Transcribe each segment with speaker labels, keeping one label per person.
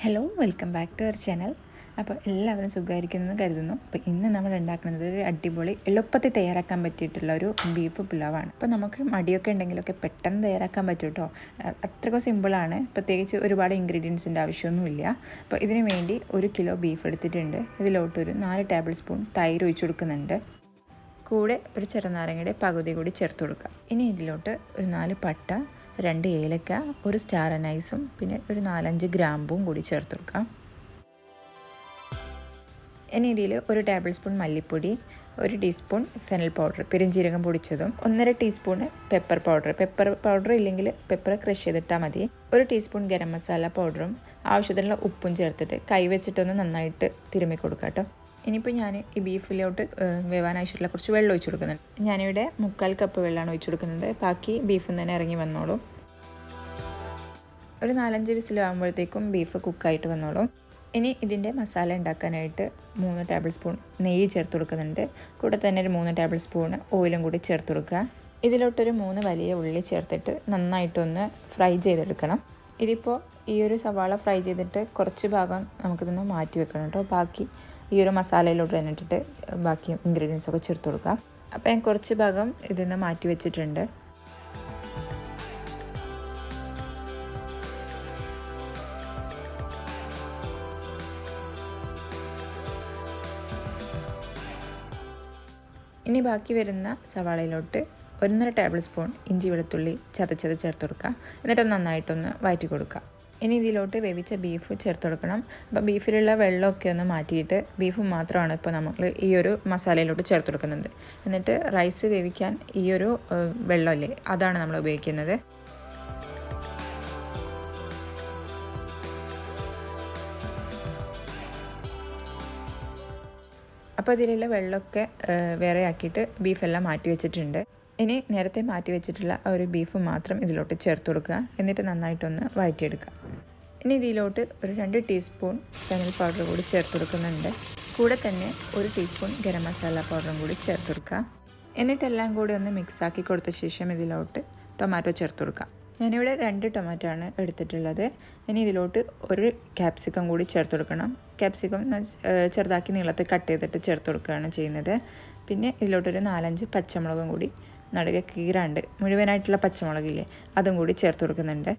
Speaker 1: Hello welcome back to our channel അപ്പോൾ എല്ലാവരും സുഖമായിരിക്കുന്നു എന്ന് കരുതുന്നു. അപ്പോൾ ഇന്ന് നമ്മൾ ഉണ്ടാക്കുന്നത് ഒരു അടിപൊളി എളുപ്പത്തിൽ തയ്യാറാക്കാൻ പറ്റിയിട്ടുള്ള ഒരു ബീഫ് പുലാവാണ്. അപ്പോൾ നമുക്ക് മടിയൊക്കെ ഉണ്ടെങ്കിലൊക്കെ പെട്ടെന്ന് തയ്യാറാക്കാൻ പറ്റും കേട്ടോ അത്രയ്ക്കും സിമ്പിളാണ് പ്രത്യേകിച്ച് ഒരുപാട് ഇൻഗ്രീഡിയൻസിന്റെ ആവശ്യമൊന്നുമില്ല അപ്പോൾ ഇതിനു വേണ്ടി ഒരു കിലോ ബീഫ് എടുത്തിട്ടുണ്ട്. ഇതിലോട്ടൊരു നാല് ടേബിൾ സ്പൂൺ തൈര് ഒഴിച്ചു കൊടുക്കുന്നുണ്ട്. കൂടെ ഒരു ചെറുനാരങ്ങയുടെ പകുതി കൂടി ചേർത്ത് കൊടുക്കുക. ഇനി ഇതിലോട്ട് ഒരു നാല് പട്ട രണ്ട് ഏലക്ക ഒരു സ്റ്റാർ അനൈസും പിന്നെ ഒരു നാലഞ്ച് ഗ്രാമ്പും കൂടി ചേർത്ത് കൊടുക്കാം ഇനി ഇതിൽ ഒരു ടേബിൾ സ്പൂൺ മല്ലിപ്പൊടി ഒരു ടീസ്പൂൺ ഫെനൽ പൗഡർ പെരിഞ്ചീരകം പൊടിച്ചതും ഒന്നര teaspoon pepper powder pepper powder ഇല്ലെങ്കിൽ പെപ്പർ ക്രഷ് ചെയ്തിട്ടാൽ മതി. ഒരു ടീസ്പൂൺ ഗരം മസാല പൗഡറും ആവശ്യത്തിനുള്ള ഉപ്പും ചേർത്തിട്ട് കൈ വെച്ചിട്ടൊന്ന് നന്നായിട്ട് തിരുമ്മി കൊടുക്കാം കേട്ടോ ഇനിയിപ്പോൾ ഞാൻ ഈ ബീഫിലോട്ട് വേവാനാവശ്യമുള്ള കുറച്ച് വെള്ളം ഒഴിച്ചു കൊടുക്കുന്നുണ്ട്. ഞാനിവിടെ മുക്കാൽ കപ്പ് വെള്ളമാണ് ഒഴിച്ചു കൊടുക്കുന്നത്. ബാക്കി ബീഫിൽ നിന്ന് തന്നെ ഇറങ്ങി വന്നോളും. ഒരു നാലഞ്ച് വിസിലാകുമ്പോഴത്തേക്കും ബീഫ് കുക്കായിട്ട് വന്നോളും. ഇനി ഇതിന്റെ മസാല ഉണ്ടാക്കാനായിട്ട് മൂന്ന് ടേബിൾ സ്പൂൺ നെയ്യ് ചേർത്ത് കൊടുക്കുന്നുണ്ട്. കൂടെ തന്നെ ഒരു മൂന്ന് ടേബിൾ സ്പൂൺ ഓയിലും കൂടി ചേർത്ത് കൊടുക്കുക. ഇതിലോട്ടൊരു മൂന്ന് വലിയ ഉള്ളി ചേർത്തിട്ട് നന്നായിട്ടൊന്ന് ഫ്രൈ ചെയ്തെടുക്കണം. ഇതിപ്പോൾ ഈ ഒരു സവാള ഫ്രൈ ചെയ്തിട്ട് കുറച്ച് ഭാഗം നമുക്കിതൊന്ന് മാറ്റി വെക്കണം കേട്ടോ. ബാക്കി ഈ ഒരു മസാലയിലോട്ട് തന്നെ ഇട്ടിട്ട് ബാക്കി ഇൻഗ്രീഡിയൻസ് ഒക്കെ ചേർത്ത് കൊടുക്കാം. അപ്പോൾ ഞാൻ കുറച്ച് ഭാഗം ഇതിൽ നിന്ന് മാറ്റി വെച്ചിട്ടുണ്ട്. ഇനി ബാക്കി വരുന്ന സവാളയിലോട്ട് ഒന്നര ടേബിൾ സ്പൂൺ ഇഞ്ചി വെളുത്തുള്ളി ചതച്ചത് ചേർത്ത് കൊടുക്കുക എന്നിട്ട് നന്നായിട്ടൊന്ന് വഴറ്റി കൊടുക്കുക ഇനി ഇതിലോട്ട് വേവിച്ച ബീഫ് ചേർത്ത് കൊടുക്കണം. അപ്പോൾ ബീഫിലുള്ള വെള്ളമൊക്കെ ഒന്ന് മാറ്റിയിട്ട് ബീഫ് മാത്രമാണ് ഇപ്പോൾ നമ്മൾ ഈ ഒരു മസാലയിലോട്ട് ചേർത്ത് കൊടുക്കുന്നത്. എന്നിട്ട് റൈസ് വേവിക്കാൻ ഈ ഒരു വെള്ളമല്ലേ അതാണ് നമ്മൾ ഉപയോഗിക്കുന്നത്. അപ്പോൾ ഇതിലുള്ള വെള്ളമൊക്കെ വേറെ ആക്കിയിട്ട് ബീഫെല്ലാം മാറ്റി വെച്ചിട്ടുണ്ട്. ഇനി നേരത്തെ മാറ്റി വെച്ചിട്ടുള്ള ആ ഒരു ബീഫ് മാത്രം ഇതിലോട്ട് ചേർത്ത് കൊടുക്കുക. എന്നിട്ട് നന്നായിട്ടൊന്ന് വഴറ്റിയെടുക്കുക. ഇനി ഇതിലോട്ട് ഒരു രണ്ട് ടീസ്പൂൺ ഫെനൽ പൗഡർ കൂടി ചേർത്ത് കൊടുക്കുന്നുണ്ട്. കൂടെ തന്നെ ഒരു ടീസ്പൂൺ ഗരം മസാല പൗഡറും കൂടി ചേർത്ത് കൊടുക്കുക. എന്നിട്ടെല്ലാം കൂടി ഒന്ന് മിക്സ് ആക്കി കൊടുത്ത ശേഷം ഇതിലോട്ട് ടൊമാറ്റോ ചേർത്ത് കൊടുക്കുക. ഞാനിവിടെ രണ്ട് ടൊമാറ്റോ ആണ് എടുത്തിട്ടുള്ളത്. ഇനി ഇതിലോട്ട് ഒരു ക്യാപ്സിക്കം കൂടി ചേർത്ത് കൊടുക്കണം. ക്യാപ്സിക്കം ചെറുതാക്കി നീളത്തിൽ കട്ട് ചെയ്തിട്ട് ചേർത്ത് കൊടുക്കുകയാണ് ചെയ്യുന്നത്. പിന്നെ ഇതിലോട്ടൊരു നാലഞ്ച് പച്ചമുളകും കൂടി നടുക കീറാണ്ട് മുഴുവനായിട്ടുള്ള പച്ചമുളകില്ലേ അതും കൂടി ചേർത്ത് കൊടുക്കുന്നുണ്ട്.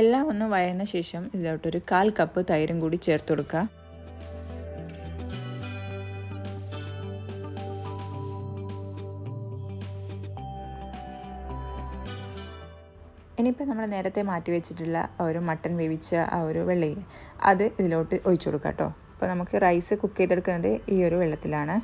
Speaker 1: എല്ലാം ഒന്ന് വയന്ന ശേഷം ഇതിലോട്ടൊരു കാൽ കപ്പ് തൈരും കൂടി ചേർത്ത് കൊടുക്കുക. ഇനിയിപ്പോൾ നമ്മൾ നേരത്തെ മാറ്റി വെച്ചിട്ടുള്ള ആ ഒരു മട്ടൺ വേവിച്ച ആ ഒരു വെള്ളയിൽ അത് ഇതിലോട്ട് ഒഴിച്ചു കൊടുക്കാം കേട്ടോ. അപ്പോൾ നമുക്ക് റൈസ് കുക്ക് ചെയ്തെടുക്കുന്നത് ഈ ഒരു വെള്ളത്തിലാണ്.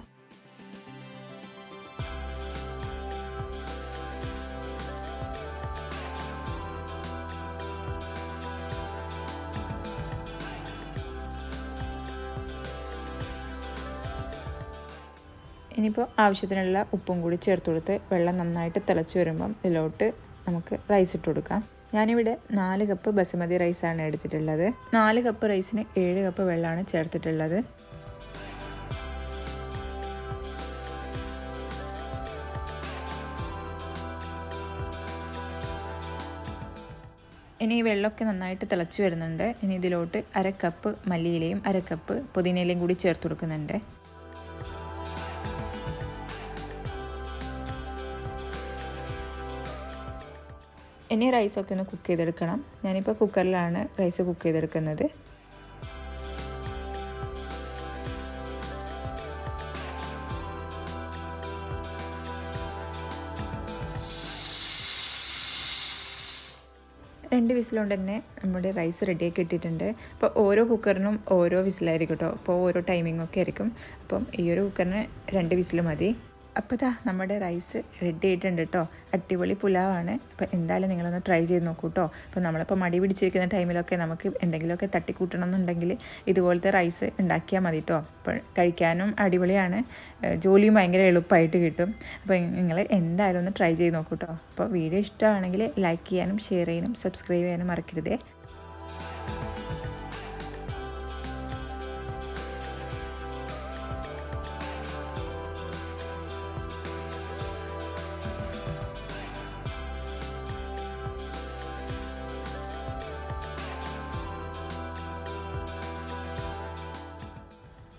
Speaker 1: ഇനിയിപ്പോൾ ആവശ്യത്തിനുള്ള ഉപ്പും കൂടി ചേർത്ത് കൊടുത്ത് വെള്ളം നന്നായിട്ട് തിളച്ച് വരുമ്പം ഇതിലോട്ട് നമുക്ക് റൈസ് ഇട്ട് കൊടുക്കാം. ഞാനിവിടെ നാല് കപ്പ് ബസുമതി റൈസാണ് എടുത്തിട്ടുള്ളത്. നാല് കപ്പ് റൈസിന് ഏഴ് കപ്പ് വെള്ളമാണ് ചേർത്തിട്ടുള്ളത്. ഇനി ഈ വെള്ളമൊക്കെ നന്നായിട്ട് തിളച്ച് വരുന്നുണ്ട്. ഇനി ഇതിലോട്ട് അര കപ്പ് മല്ലിയിലയും അര കപ്പ് പുതിനയിലയും കൂടി ചേർത്ത് കൊടുക്കുന്നുണ്ട്. ഇനി റൈസൊക്കെ ഒന്ന് കുക്ക് ചെയ്തെടുക്കണം. ഞാനിപ്പോൾ കുക്കറിലാണ് റൈസ് കുക്ക് ചെയ്തെടുക്കുന്നത്. രണ്ട് വിസിലുകൊണ്ട് തന്നെ നമ്മുടെ റൈസ് റെഡിയാക്കി ഇട്ടിട്ടുണ്ട്. അപ്പോൾ ഓരോ കുക്കറിനും ഓരോ വിസിലായിരിക്കും കേട്ടോ അപ്പോൾ ഓരോ ടൈമിംഗ് ഒക്കെ ആയിരിക്കും. അപ്പം ഈ ഒരു കുക്കറിന് രണ്ട് വിസിൽ മതി. അപ്പോൾ ഇതാ നമ്മുടെ റൈസ് റെഡി ആയിട്ടുണ്ട് കേട്ടോ അടിപൊളി പുലാവാണ്. അപ്പോൾ എന്തായാലും നിങ്ങളൊന്ന് ട്രൈ ചെയ്ത് നോക്കൂ കേട്ടോ അപ്പോൾ നമ്മളിപ്പോൾ മടി പിടിച്ചിരിക്കുന്ന ടൈമിലൊക്കെ നമുക്ക് എന്തെങ്കിലുമൊക്കെ തട്ടിക്കൂട്ടണം എന്നുണ്ടെങ്കിൽ ഇതുപോലത്തെ റൈസ് ഉണ്ടാക്കിയാൽ മതി കേട്ടോ അപ്പോൾ കഴിക്കാനും അടിപൊളിയാണ്. ജോലിയും ഭയങ്കര എളുപ്പമായിട്ട് കിട്ടും. അപ്പോൾ നിങ്ങൾ എന്തായാലും ഒന്ന് ട്രൈ ചെയ്ത് നോക്കൂ കേട്ടോ അപ്പോൾ വീഡിയോ ഇഷ്ടമാണെങ്കിൽ ലൈക്ക് ചെയ്യാനും ഷെയർ ചെയ്യാനും സബ്സ്ക്രൈബ് ചെയ്യാനും മറക്കരുതേ.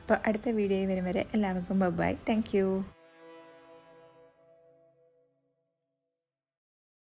Speaker 1: അപ്പോൾ അടുത്ത വീഡിയോയിൽ വരും വരെ എല്ലാവർക്കും ബൈ താങ്ക്